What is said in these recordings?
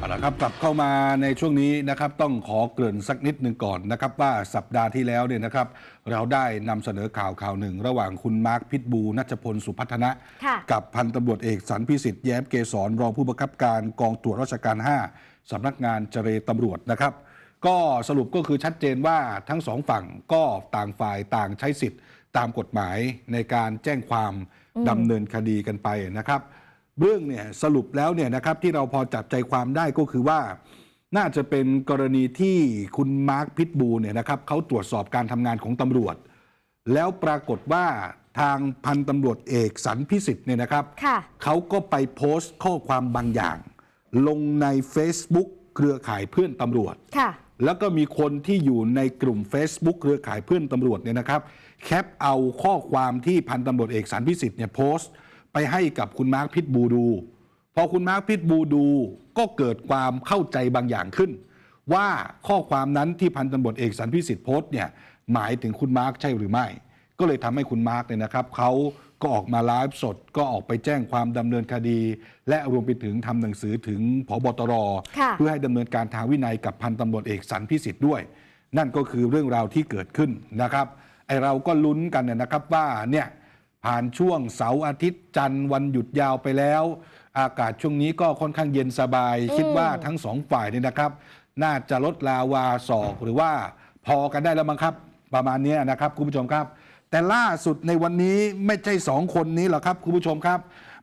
เอาละครับกลับเข้ามาในช่วงนี้นะครับต้องขอเกริ่นสักนิดหนึ่งก่อนนะครับว่าสัปดาห์ที่แล้วเนี่ยนะครับเราได้นำเสนอข่าวข่าวหนึ่ง ระหว่างคุณมาร์คพิทบูนัชพลสุพัฒนะค่ะกับพันตำรวจเอกสันพิสิทธิ์แย้มเกษรรองผู้บังคับการกองตรวจราชการ 5สำนักงานเจรตำรวจนะครับ ก็สรุปก็คือชัดเจนว่าทั้งสองฝั่งก็ต่างฝ่ายต่างใช้สิทธิ์ ตามกฎหมายในการแจ้งความดำเนินคดีกันไปนะครับ เรื่องเนี่ยสรุปแล้วเนี่ยนะครับที่เราพอจับใจความได้ก็คือว่า น่าจะเป็นกรณีที่คุณมาร์คพิทบูเนี่ยนะครับเขาตรวจสอบการทำงานของตำรวจ แล้วปรากฏว่าทางพันตำรวจเอกสันพิสิทธิ์เนี่ยนะครับค่ะเขาก็ไปโพสต์ข้อความบางอย่าง ลงใน Facebook เครือข่ายเพื่อนตำรวจค่ะแล้วก็มีคนที่อยู่ในกลุ่ม Facebook เครือข่ายเพื่อนตำรวจเนี่ยนะครับ แคปเอาข้อความที่พันตำรวจเอกสันพิสิทธิ์เนี่ยโพสต์ ไปให้กับคุณมาร์คพิทบูดู พอคุณมาร์คพิทบูดูก็เกิดความเข้าใจบางอย่างขึ้น ว่าข้อความนั้นที่พันตำรวจเอกสันพิสิทธิ์โพสต์เนี่ยหมายถึงคุณมาร์คใช่หรือไม่ ก็เลยทำให้คุณมาร์คเนี่ยนะครับเขาก็ออกมาไลฟ์สดก็ออกไปแจ้งความดำเนินคดี และรวมไปถึงทำหนังสือถึงพบตรค่ะเพื่อให้ดำเนินการทางวินัยกับพันตำรวจเอกสันพิสิทธิ์ด้วย นั่นก็คือเรื่องราวที่เกิดขึ้นนะครับไอเราก็ลุ้นกันเนยนะครับว่าเนี่ย ผ่านช่วงเสาร์อาทิตย์จันทร์วันหยุดยาวไปแล้ว อากาศช่วงนี้ก็ค่อนข้างเย็นสบาย คิดว่าทั้งสองฝ่ายเนี่ยนะครับ น่าจะลดลาวาศอกหรือว่าพอกันได้แล้วมั้งครับ ประมาณเนี้ยนะครับคุณผู้ชมครับ แต่ล่าสุดในวันนี้ไม่ใช่สองคนนี้หรอกครับคุณผู้ชมครับ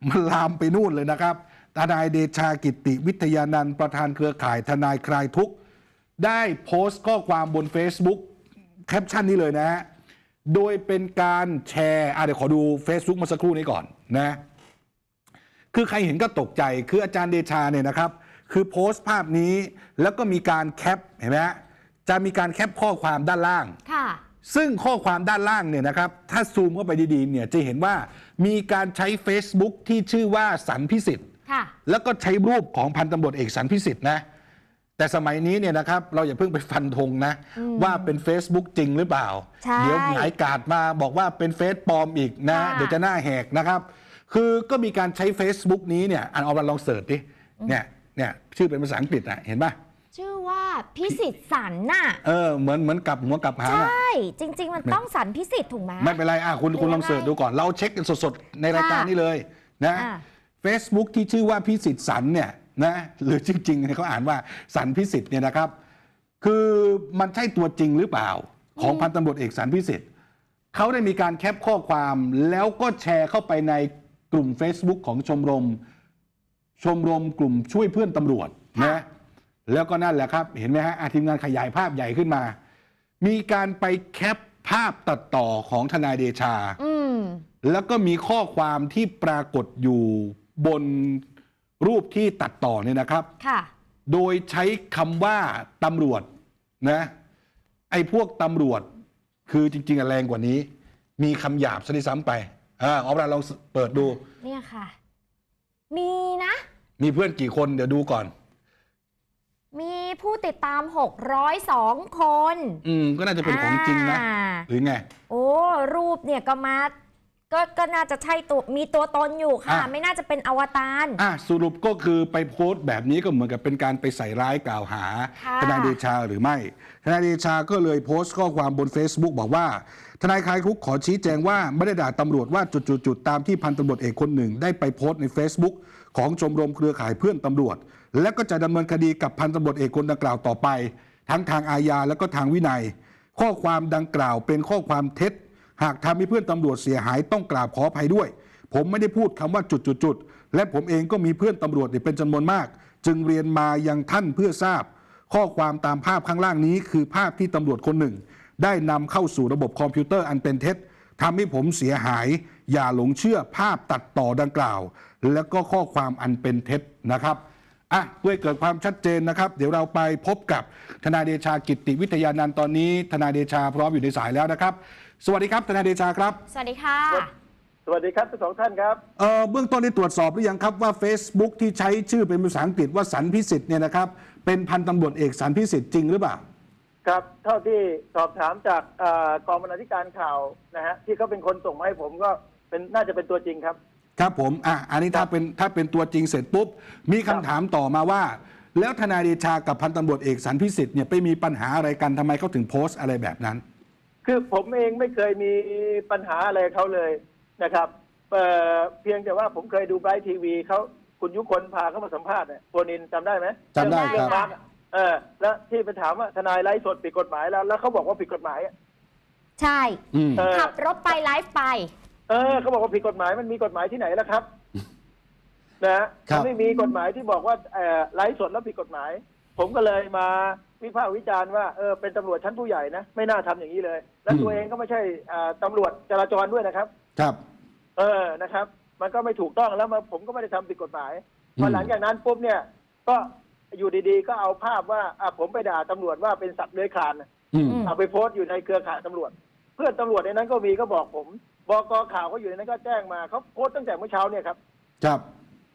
มันลามไปนู่นเลยนะครับทนายเดชากิติวิทยานันท์ประธานเครือข่ายทนายคลายทุกข์ได้โพสต์ข้อความบน Facebook แคปชั่นนี้เลยนะฮะ โดยเป็นการแชร์อะเดี๋ยวขอดู Facebook มาสักครู่นี้ก่อนนะ คือใครเห็นก็ตกใจคืออาจารย์เดชาเนี่ยนะครับ คือโพสต์ภาพนี้แล้วก็มีการแคปเห็นไหมฮะจะมีการแคปข้อความด้านล่างค่ะซึ่งข้อความด้านล่างเนี่ยนะครับ ถ้าซูมเข้าไปดีๆเนี่ยจะเห็นว่ามีการใช้ Facebook ที่ชื่อว่าสันพิสิทธิ์ค่ะแล้วก็ใช้รูปของพันตำรวจเอกสันพิสิทธิ์นะ แต่สมัยนี้เนี่ยนะครับเราอย่าเพิ่งไปฟันธงนะ ว่าเป็น Facebook จริงหรือเปล่า ใช่เดี๋ยวหงายกาดมาบอกว่าเป็นเฟซปลอมอีกนะ ค่ะ เดี๋ยวจะหน้าแหกนะครับ คือก็มีการใช้ Facebook นี้เนี่ยอันเอามาลองเสิร์ชดิเนี่ยเนี่ยชื่อเป็นภาษาอังกฤษอะเห็นป่ะชื่อว่าพิสิทธิ์สันน่ะเออเหมือนเหมือนกับหัวกับหางใชอะ่จริง ๆ มันต้องสันพิสิทธิ์ถูกไหม ไม่เป็นไรอะคุณหรือคุณลองยังไงเสิร์ชดูก่อน เราเช็คกันสดๆ ในรายการค่ะนี้เลยนะอ่า Facebook ที่ชื่อว่าพิสิทธิ์สันเนี่ย นะหรือจริงๆเนี่ยเขาอ่านว่าสันพิสิทธิ์เนี่ยนะครับ คือมันใช่ตัวจริงหรือเปล่า ของพันตำรวจเอกสันพิสิทธิ์เขาได้มีการแคปข้อความแล้วก็แชร์เข้าไปในกลุ่ม Facebook ของชมรม ชมรมกลุ่มช่วยเพื่อนตำรวจค่ะนะแล้วก็นั่นแหละครับ เห็นไหมฮะอะทีมงานขยายภาพใหญ่ขึ้นมา มีการไปแคปภาพตัดต่อของทนายเดชาอืมแล้วก็มีข้อความที่ปรากฏอยู่บน รูปที่ตัดต่อเนี่ยนะครับ ค่ะ โดยใช้คำว่าตำรวจนะไอ้พวกตำรวจคือจริงๆอะแรงกว่านี้ มีคำหยาบซะด้วยซ้ำไปอ่าเอาเวลาลองเปิดดู เนี่ยค่ะ มีนะ มีเพื่อนกี่คนเดี๋ยวดูก่อน มีผู้ติดตาม 602 คนอืมก็น่าจะเป็นของจริงนะอ่าหรือไง โอ้ รูปเนี่ยก็มา ก็ก็น่าจะใช่ตัวมีตัวตนอยู่ค่ะ อะ ไม่น่าจะเป็นอวตาร อะสรุปก็คือไปโพสต์แบบนี้ก็เหมือนกับเป็นการไปใส่ร้ายกล่าวหาค่ะ ทนายเดชาหรือไม่ ทนายเดชาก็เลยโพสต์ข้อความบน Facebook บอกว่า ทนายคลายทุกข์ขอชี้แจงว่าไม่ได้ด่าตำรวจว่าจุดๆๆตามที่พันตำรวจเอกคนหนึ่ง ได้ไปโพสต์ใน Facebook ของชมรมเครือข่ายเพื่อนตำรวจ และก็จะดำเนินคดีกับพันตำรวจเอกคนดังกล่าวต่อไป ทั้งทางอาญาและก็ทางวินัย ข้อความดังกล่าวเป็นข้อความเท็จ หากทำให้เพื่อนตำรวจเสียหายต้องกราบขออภัยด้วย ผมไม่ได้พูดคำว่าจุดๆๆและผมเองก็มีเพื่อนตำรวจเนี่เป็นจำนวนมาก จึงเรียนมายังท่านเพื่อทราบ ข้อความตามภาพข้างล่างนี้ คือภาพที่ตำรวจคนหนึ่ง ได้นำเข้าสู่ระบบคอมพิวเตอร์อันเป็นเท็จทำให้ผมเสียหาย อย่าหลงเชื่อภาพตัดต่อดังกล่าว แล้วก็ข้อความอันเป็นเท็จนะครับอะเพื่อเกิดความชัดเจนนะครับ เดี๋ยวเราไปพบกับทนายเดชากิติวิทยานันท์ตอนนี้ ทนายเดชาพร้อมอยู่ในสายแล้วนะครับ สวัสดีครับทนายเดชาครับ สวัสดีค่ะ สวัสดีครับทั้งสองท่านครับเอ่อเบื้องต้นได้ตรวจสอบหรือยังครับว่า Facebook ที่ใช้ชื่อเป็นภาษาอังกฤษว่าสันพิสิทธิ์เนี่ยนะครับเป็นพันตำรวจเอกสันพิสิทธิ์จริงหรือเปล่า ครับ เท่าที่สอบถามจากเอ่อกองบรรณาธิการข่าวนะฮะที่เขาเป็นคนส่งมาให้ผมก็เป็นน่าจะเป็นตัวจริงครับ ครับผมอะอันนี้ถ้าเป็นถ้าเป็นตัวจริงเสร็จปุ๊บ มีคำถามต่อมาว่า แล้วทนายเดชากับพันตำรวจเอกสันพิสิทธิ์เนี่ยไปมีปัญหาอะไรกันทำไมเขาถึงโพสต์อะไรแบบนั้น คือผมเองไม่เคยมีปัญหาอะไรเขาเลยนะครับเอ่อเพียงแต่ว่าผมเคยดูไบรท์ทีวีเขาคุณยุคนพาเขามาสัมภาษณ์เนี่ยโฟนินจำได้ไหมจำได้เรื่องครับ มาร์กอะเออ แล้วที่ไปถามว่าทนายไลฟ์สดผิดกฎหมายแล้ว แล้วเขาบอกว่าผิดกฎหมายอะใช่ อืม เออขับรถไปไลฟ์ไป เออเขาบอกว่าผิดกฎหมายมันมีกฎหมายที่ไหนแล้วครับ นะฮะครับ มันไม่มีกฎหมายที่บอกว่าเอ่อไลฟ์สดแล้วผิดกฎหมาย ผมก็เลยมาวิพากษ์วิจารณ์ว่าเออเป็นตำรวจชั้นผู้ใหญ่นะไม่น่าทำอย่างนี้เลย และตัวเองก็ไม่ใช่อ่าตำรวจจราจรด้วยนะครับ ครับ เออ นะครับ มันก็ไม่ถูกต้องแล้วมาผมก็ไม่ได้ทำผิดกฎหมายอืมพอหลังจากนั้นปุ๊บเนี่ย ก็อยู่ดีๆ ก็เอาภาพว่าอะผมไปด่าตำรวจว่าเป็นสัตว์เลื้อยคลานน่ะอืมอืม เอาไปโพสต์อยู่ในเครือข่ายตำรวจ เพื่อนตำรวจในนั้นก็มีก็บอกผมบกข่าวก็อยู่ในนั้นก็แจ้งมาเขาโพสต์ตั้งแต่เมื่อเช้าเนี่ยครับ ครับ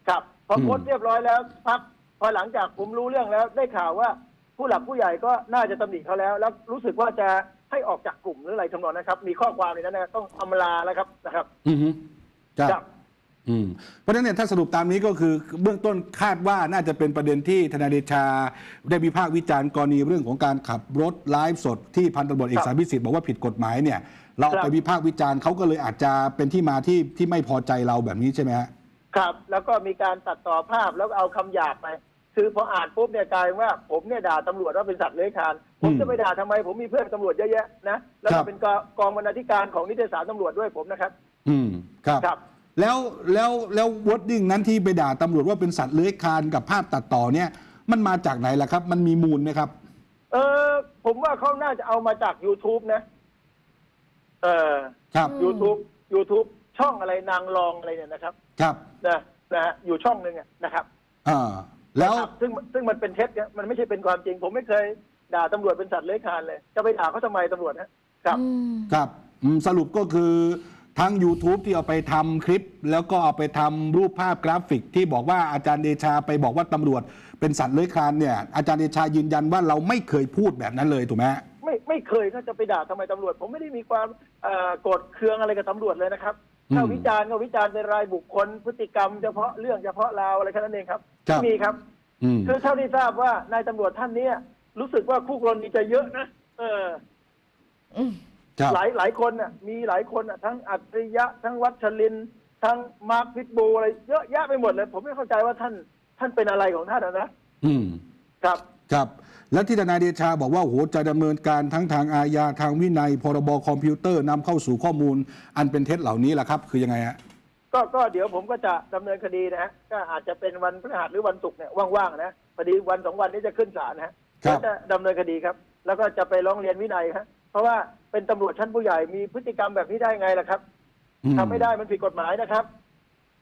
ครับพออมโพสต์เรียบร้อยแล้วพัก พอหลังจากผมรู้เรื่องแล้วได้ข่าวว่าผู้หลักผู้ใหญ่ก็น่าจะตำหนิเขาแล้ว แล้วรู้สึกว่าจะให้ออกจากกลุ่มหรืออะไรทำนองนะครับ มีข้อความในนั้นนะต้องอำลาแล้วครับนะครับ อืมฮึครับครับ อืมเพราะฉะนั้นเนี่ยถ้าสรุปตามนี้ก็คือเบื้องต้นคาดว่าน่าจะเป็นประเด็นที่ทนายเดชา ได้วิพากษ์วิจารณ์กรณีเรื่องของการขับรถไลฟ์สดที่พันตำรวจเอกครับสารพิสิทธิ์บอกว่าผิดกฎหมายเนี่ย เราครับไปวิพากษ์วิจารณ์เขาก็เลยอาจจะเป็นที่มาที่ที่ไม่พอใจเราแบบนี้ใช่ไหมฮะครับ แล้วก็มีการตัดต่อภาพแล้วก็เอาคำหยาบไป คือพออ่านปุ๊บเนี่ยกลายเป็นว่าผมเนี่ยด่าตำรวจว่าเป็นสัตว์เลื้อยคลานผมอืมจะไปด่าทำไม ผมมีเพื่อนตำรวจเยอะแยะนะแล้วครัก็บเป็นกกองบรรณาธิการของนิตยสารตำรวจด้วยผมนะครับ อืมครับครับ แล้วแล้วแล้ววอดดิ้งนั้นที่ไปด่าตำรวจว่าเป็นสัตว์เลื้อยคลานกับภาพตัดต่อเนี่ย มันมาจากไหนล่ะครับ มันมีมูลไหมครับ เออผมว่าเขาน่าจะเอามาจาก YouTube นะ เออครับอืม YouTube YouTube ช่องอะไรนางรองอะไรเนี่ยนะครับ ครับนะนะฮะอยู่ช่องหนึ่งอะนะครับอ่า แล้วนะครับซึ่งซึ่งมันเป็นเท็จเนี่ยมันไม่ใช่เป็นความจริง ผมไม่เคยด่าตำรวจเป็นสัตว์เลื้อยคลานเลย จะไปด่าเขาทำไมตำรวจนะครับ อืม ครับอืมสรุปก็คือทั้ง YouTube ที่เอาไปทำคลิป แล้วก็เอาไปทำรูปภาพกราฟิก ที่บอกว่าอาจารย์เดชาไปบอกว่าตำรวจเป็นสัตว์เลื้อยคลานเนี่ยอาจารย์เดชายืนยันว่าเราไม่เคยพูดแบบนั้นเลยถูกไหมฮะ ไม่ไม่เคยก็จะไปด่าทำไมตำรวจ ผมไม่ได้มีความเอ่อโกรธเคืองอะไรกับตำรวจเลยนะครับอืม ถ้าวิจารณ์ก็วิจารณ์เป็นรายบุคคลพฤติกรรมเฉพาะเรื่องเฉพาะราวอะไรแค่นั้นเองครับครับ ไม่มีครับอืมคือเท่าที่ทราบว่านายตำรวจท่านเนี้ยรู้สึกว่าคู่กรณีจะเยอะนะเออ อืม ครับ หลายหลายคนน่ะมีหลายคนน่ะทั้งอัจฉริยะ ทั้งวัชรินทร์ทั้งมาร์คพิทบูอะไรเยอะแยะไปหมดเลย ผมไม่เข้าใจว่าท่านท่านเป็นอะไรของท่านอะนะอืม ครับ ครับแล้วที่ทนายเดชาบอกว่าโอ้โหจะดำเนินการทั้งทางอาญาทางวินัย พรบคอมพิวเตอร์นำเข้าสู่ข้อมูล อันเป็นเท็จเหล่านี้ล่ะครับ คือยังไงฮะก็ก็เดี๋ยวผมก็จะดำเนินคดีนะฮะก็อาจจะเป็นวันพฤหัสหรือวันศุกร์เนี่ยว่างๆนะพอดีวันสองวันนี้จะขึ้นศาลนะฮะครับก็จะดำเนินคดีครับ แล้วก็จะไปร้องเรียนวินัยครับเพราะว่าเป็นตำรวจชั้นผู้ใหญ่มีพฤติกรรมแบบนี้ได้ไงล่ะครับอืทำไม่ได้มันผิดกฎหมายนะครับ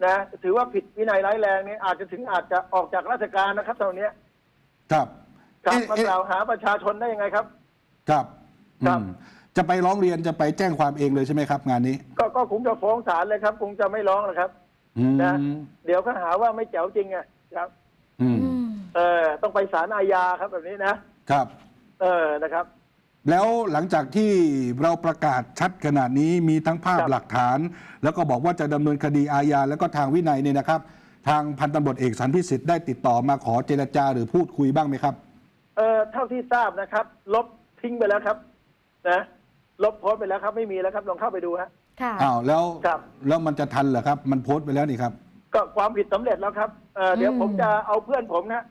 นะ ถือว่าผิดวินัยร้ายแรงเนี่ยอาจจะถึงอาจจะออกจากราชการนะครับตอนนี้ย ครับ ครับเอ๊ะมาเอ๊ะกล่าวหาประชาชนได้ยังไงครับ ครับครับ อืมจะไปร้องเรียนจะไปแจ้งความเองเลยใช่ไหมครับ งานนี้ก็ก็คงจะฟ้องศาลเลยครับ คงจะไม่ร้องหรอกครับ อืมนะ เดี๋ยวก็หาว่าไม่แจ๋วจริงไงครับ อืมอืม เออต้องไปศาลอาญาครับแบบนี้นะครับ เออนะครับ แล้วหลังจากที่เราประกาศชัดขนาดนี้มีทั้งภาพครับ หลักฐาน แล้วก็บอกว่าจะดำเนินคดีอาญาแล้วก็ทางวินัยเนี่ยนะครับ ทางพันตำรวจเอกสันพิสิทธิ์ได้ติดต่อมาขอเจรจาหรือพูดคุยบ้างไหมครับเออเท่าที่ทราบนะครับ ลบทิ้งไปแล้วครับ นะ ลบโพสต์ไปแล้วครับ ไม่มีแล้วครับลองเข้าไปดูฮะ ค่ะ อ้าวแล้วครับ แล้วมันจะทันเหรอครับ มันโพสต์ไปแล้วนี่ครับ ก็ความผิดสำเร็จแล้วครับเออเดี๋ยวอืม ผมจะเอาเพื่อนผมนะ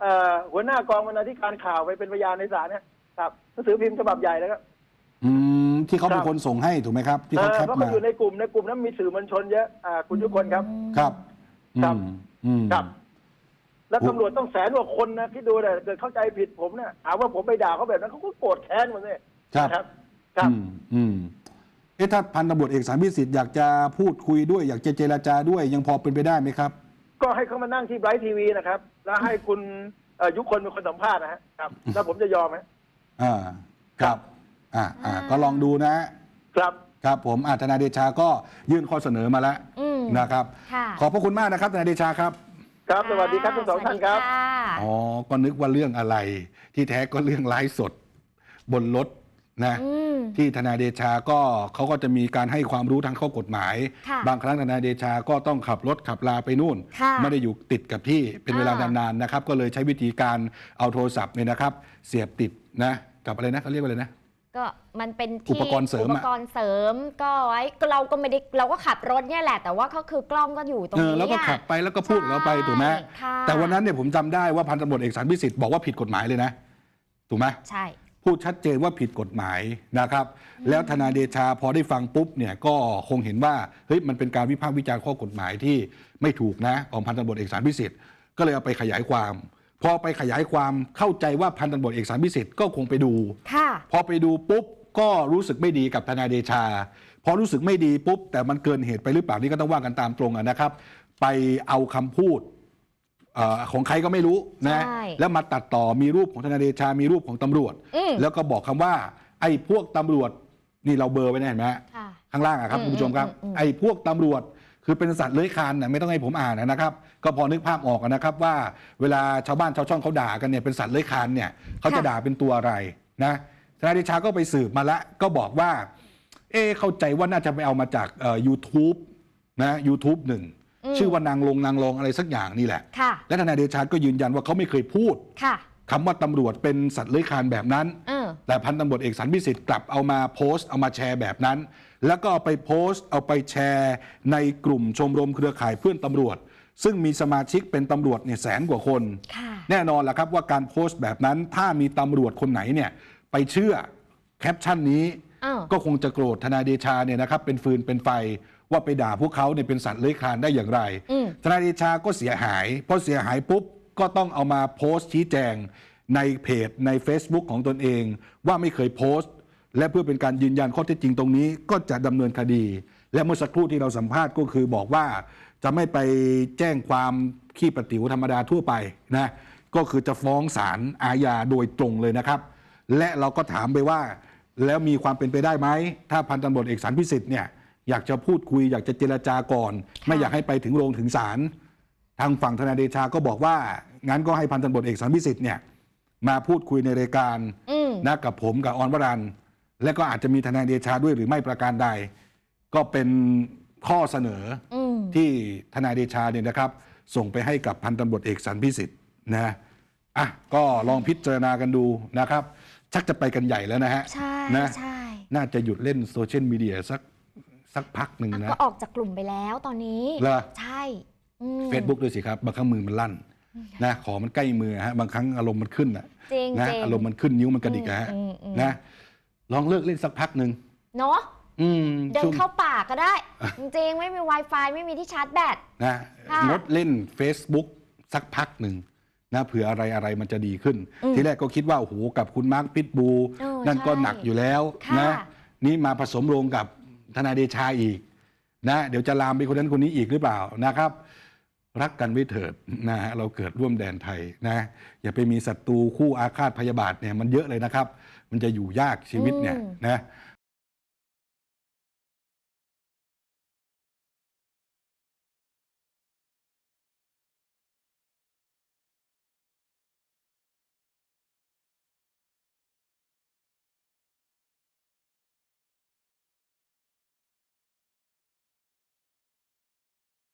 เอ่อหัวหน้ากองบรรณาธิการข่าวไปเป็นพยานในศาลนะครับหนังสือพิมพ์ฉบับใหญ่แล้วครับ อืมที่เขาเป็นครับคนส่งให้ถูกไหมครับ ที่เอเขาอแคปเพราะมันมาอยู่ในกลุ่มในกลุ่มนั้นมีสื่อมวลชนเยอะอ่าคุณทุกคนครับ ครับ ครับอืมอืมครับ แล้วตำรวจต้องแสนกว่าคนนะที่ดูเนี่ยเกิดเข้าใจผิดผมเนี่ยหาว่าผมไปด่าเขาแบบนั้นเขาก็โกรธแค้นหมดเลยครับครับครับ อืมอืมเอ๊ะถ้าพันตำรวจเอกสารพิสิทธิ์อยากจะพูดคุยด้วย อยากจะเจรจาด้วยยังพอเป็นไปได้ไหมครับ ก็ให้เขามานั่งที่ไบรท์ทีวีนะครับ แล้วให้คุณเอ่อยุคนเป็นคนสัมภาษณ์นะฮะครับ แล้วผมจะยอมไหมอ่าครับ อ่าอ่าก็ลองดูนะ ครับ ครับผมอาทนายเดชาก็ยื่นข้อเสนอมาแล้วอืมนะครับ ค่ะ ขอบพระคุณมากนะครับทนายเดชาครับ ครับ สวัสดีครับทั้งสองท่านครับสวัสดีะอ๋อ ก็นึกว่าเรื่องอะไร ที่แท้ก็เรื่องไลฟ์สด บนรถนะอืมที่ทนายเดชาก็เขาก็จะมีการให้ความรู้ทางข้อกฎหมายค่ะบางครั้งทนายเดชาก็ต้องขับรถขับลาไปนู่นค่ะไม่ได้อยู่ติดกับที่เป็นเวลาอ่านานๆนะครับ ก็เลยใช้วิธีการเอาโทรศัพท์เนี่ยนะครับ เสียบติดนะกับอะไรนะเขาเรียกว่าอะไรนะ ก็มันเป็นที่อุปกรณ์เสริมอะ อุปกรณ์เสริมก็ไว้เราก็ไม่ได้เราก็ขับรถเนี่ยแหละ แต่ว่าก็คือกล้องก็อยู่ตรงเออนี้แล้วก็อะขับไปแล้วก็พูดของเราไปถูกไหมค่ะแต่วันนั้นเนี่ยผมจำได้ว่าพันตำรวจเอกสารพิสิทธิ์บอกว่าผิดกฎหมายเลยนะ ถูกไหมใช่พูดชัดเจนว่าผิดกฎหมายนะครับ แล้วทนายเดชาพอได้ฟังปุ๊บเนี่ยก็คงเห็นว่าเฮ้ยมันเป็นการวิพากษ์วิจารณ์ข้อกฎหมายที่ไม่ถูกนะของพันตำรวจเอกสารพิสิทธิ์ก็เลยเอาไปขยายความ พอไปขยายความเข้าใจว่าพันตำรวจเอกสารพิสิทธิ์ก็คงไปดูค่ะพอไปดูปุ๊บก็รู้สึกไม่ดีกับทนายเดชา พอรู้สึกไม่ดีปุ๊บ แต่มันเกินเหตุไปหรือเปล่านี่ก็ต้องว่ากันตามตรงอะนะครับ ไปเอาคำพูดเออของใครก็ไม่รู้นะใช่แล้วมาตัดต่อมีรูปของทนายเดชา มีรูปของตำรวจอืมแล้วก็บอกคำว่า ไอ้พวกตำรวจนี่เราเบลอร์ไว้นะเห็นไหมฮะค่ะข้างล่างอะครับอืมคุณผู้ชมครับอืมอืมไอ้พวกตำรวจคือเป็นสัตว์เลื้อยคลานนะไม่ต้องให้ผมอ่านนะครับ ก็พอนึกภาพออกนะครับว่าเวลาชาวบ้านชาวช่องเขาด่ากันเนี่ยเป็นสัตว์เลื้อยคลานเนี่ยเขาจะด่าเป็นตัวอะไรนะทนายเดชาก็ไปสืบมาแล้วก็บอกว่า เอ๊ะเข้าใจว่าน่าจะไปเอามาจากเอ่อ YouTube นะยูทูบหนึ่งชื่อว่านางลงนางลงอะไรสักอย่างนี่แหละค่ะและทนายเดชาก็ยืนยันว่าเขาไม่เคยพูดค่ะคำว่าตำรวจเป็นสัตว์เลื้อยคลานแบบนั้นเออแต่พันตำรวจเอกสันพิสิทธิ์กลับเอามาโพสต์เอามาแชร์แบบนั้น แล้วก็เอาไปโพสต์เอาไปแชร์ในกลุ่มชมรมเครือข่ายเพื่อนตำรวจ ซึ่งมีสมาชิกเป็นตำรวจเนี่ยแสนกว่าคนค่ะแน่นอนแหละครับว่าการโพสต์แบบนั้นถ้ามีตำรวจคนไหนเนี่ยไปเชื่อแคปชั่นนี้อ้าวก็คงจะโกรธทนายเดชาเนี่ยนะครับเป็นฟืนเป็นไฟว่าไปด่าพวกเขาเนี่ยเป็นสัตว์เลื้อยคลานได้อย่างไรอืมทนายเดชาก็เสียหายพอเสียหายปุ๊บก็ต้องเอามาโพสต์ชี้แจงในเพจใน Facebook ของตนเอง ว่าไม่เคยโพสต์ และเพื่อเป็นการยืนยันข้อเท็จจริงตรงนี้ ก็จะดำเนินคดี และเมื่อสักครู่ที่เราสัมภาษณ์ก็คือบอกว่า จะไม่ไปแจ้งความขี้ประติ๋วธรรมดาทั่วไปนะก็คือจะฟ้องศาลอาญาโดยตรงเลยนะครับ และเราก็ถามไปว่า แล้วมีความเป็นไปได้ไหม ถ้าพันตำรวจเอกสันพิสิทธิ์เนี่ยอยากจะพูดคุยอยากจะเจรจาก่อน ไม่อยากให้ไปถึงโรงถึงศาลทางฝั่งทนายเดชาก็บอกว่า งั้นก็ให้พันตำรวจเอกสันพิสิทธิ์เนี่ยมาพูดคุยในรายการอืมนะกับผมกับออนวรันท์และก็อาจจะมีทนายเดชาด้วยหรือไม่ประการใด ก็เป็นข้อเสนอออืม ที่ทนายเดชาเนี่ยนะครับ ส่งไปให้กับพันตำรวจเอกสันพิสิทธิ์นะอะก็ลองพิจารณากันดูนะครับ ชักจะไปกันใหญ่แล้วนะฮะใช่นะใช่น่าจะหยุดเล่นโซเชียลมีเดียสักสักพักหนึ่งนะก็ออกจากกลุ่มไปแล้วตอนนี้เหรอใช่อืมเฟซบุ๊กด้วยสิครับบางครั้งมือมันลั่นนะขอมันใกล้มือฮะบางครั้งอารมณ์มันขึ้นนะจริงนะจริงอารมณ์มันขึ้นนิ้วมันกระดิกอะฮะอืมอืมนะลองเลิกเล่นสักพักหนึ่งเนาะ อืมเดิช่นวงเข้าป่าก็ได้ จริงๆไม่มี Wi-Fi ไม่มีที่ชาร์จแบต นะค่ะ งดเล่น Facebook สักพักหนึ่งนะเผื่ออะไรอะไรมันจะดีขึ้นทีแรกก็คิดว่าโอ้โหกับคุณมาร์คพิทบู เออนั่นก็ใช่ หนักอยู่แล้วค่ะนะนี่มาผสมโรงกับทนายเดชาอีกนะเดี๋ยวจะลามไปคนนั้นคนนี้อีกหรือเปล่านะครับ รักกันไว้เถิดนะฮะเราเกิดร่วมแดนไทยนะอย่าไปมีศัตรูคู่อาฆาตพยาบาทเนี่ยมันเยอะเลยนะครับ มันจะอยู่ยากชีวิตเนี่ยนะ